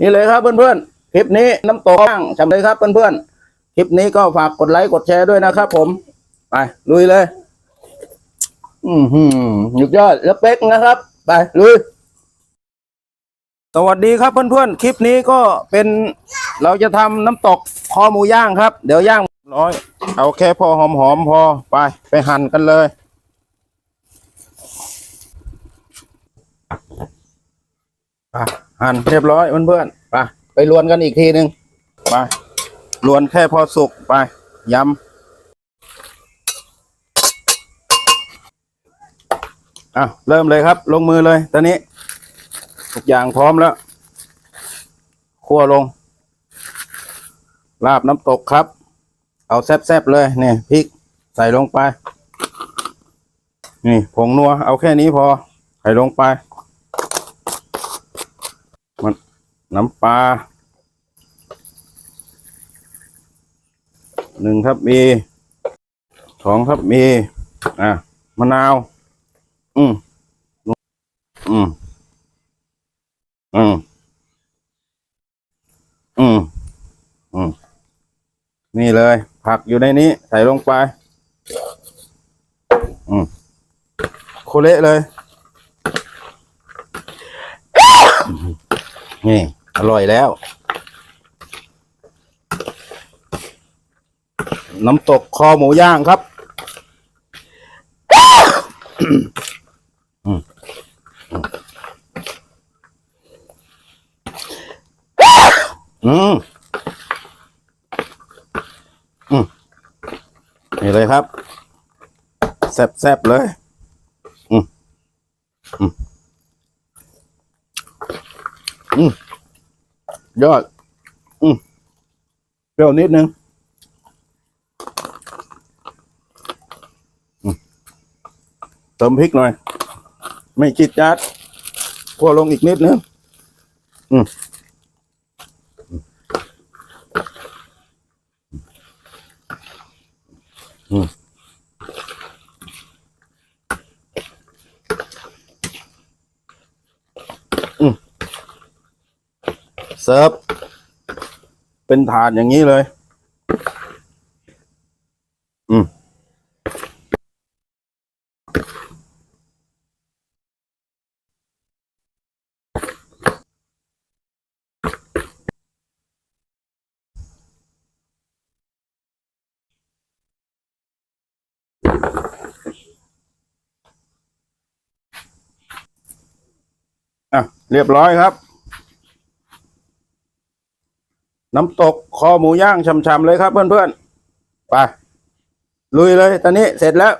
นี่เลยครับเพื่อนๆ คลิปนี้น้ำตกย่างจำเลยครับเพื่อนๆ คลิปนี้ก็ฝากกดไลค์กดแชร์ด้วยนะครับผม ไปลุยเลย อือหือหยุดยอดแล้วเป๊กนะครับ ไปลุย สวัสดีครับเพื่อนๆ คลิปนี้ก็เป็นเราจะทำน้ำตกคอหมูย่างครับ เดี๋ยวย่างร้อย เอาแค่พอหอมๆพอไปไปหั่นกันเลยไป หั่นเรียบร้อยเพื่อนๆไปไปลวนกันอีกทีหนึ่งไปลวนแค่พอสุกไปยำอะเริ่มเลยครับ ลงมือเลย ตอนนี้ ทุกอย่างพร้อมแล้วคั่วลง ลาบน้ำตกครับ เอาแซ่บๆเลยนี่พริกใส่ลงไป นี่ผงนัว เอาแค่นี้พอ ใส่ลงไป มัน น้ำปลาหนึ่งทับมีสองทับมีอะมะนาว อืมอืมอืมอืมอืมนี่เลย ผักอยู่ในนี้ ใส่ลงไป อืมโคเละเลย นี่ อร่อยแล้ว น้ำตกคอหมูย่างครับอืมอืมอืมนี่เลยครับ แซ่บๆเลย อืมอืมอืม ยอด อืมเปรี้ยวนิดนึงเติมพริกหน่อย ไม่จิดจัดคั่วลงอีกนิดนึงอืมอืม เซิร์ฟเป็นถาดอย่างนี้เลย อืมอะเรียบร้อยครับ น้ำตกคอหมูย่างช่ำๆเลยครับเพื่อนๆไปลุยเลยตอนนี้เสร็จแล้ว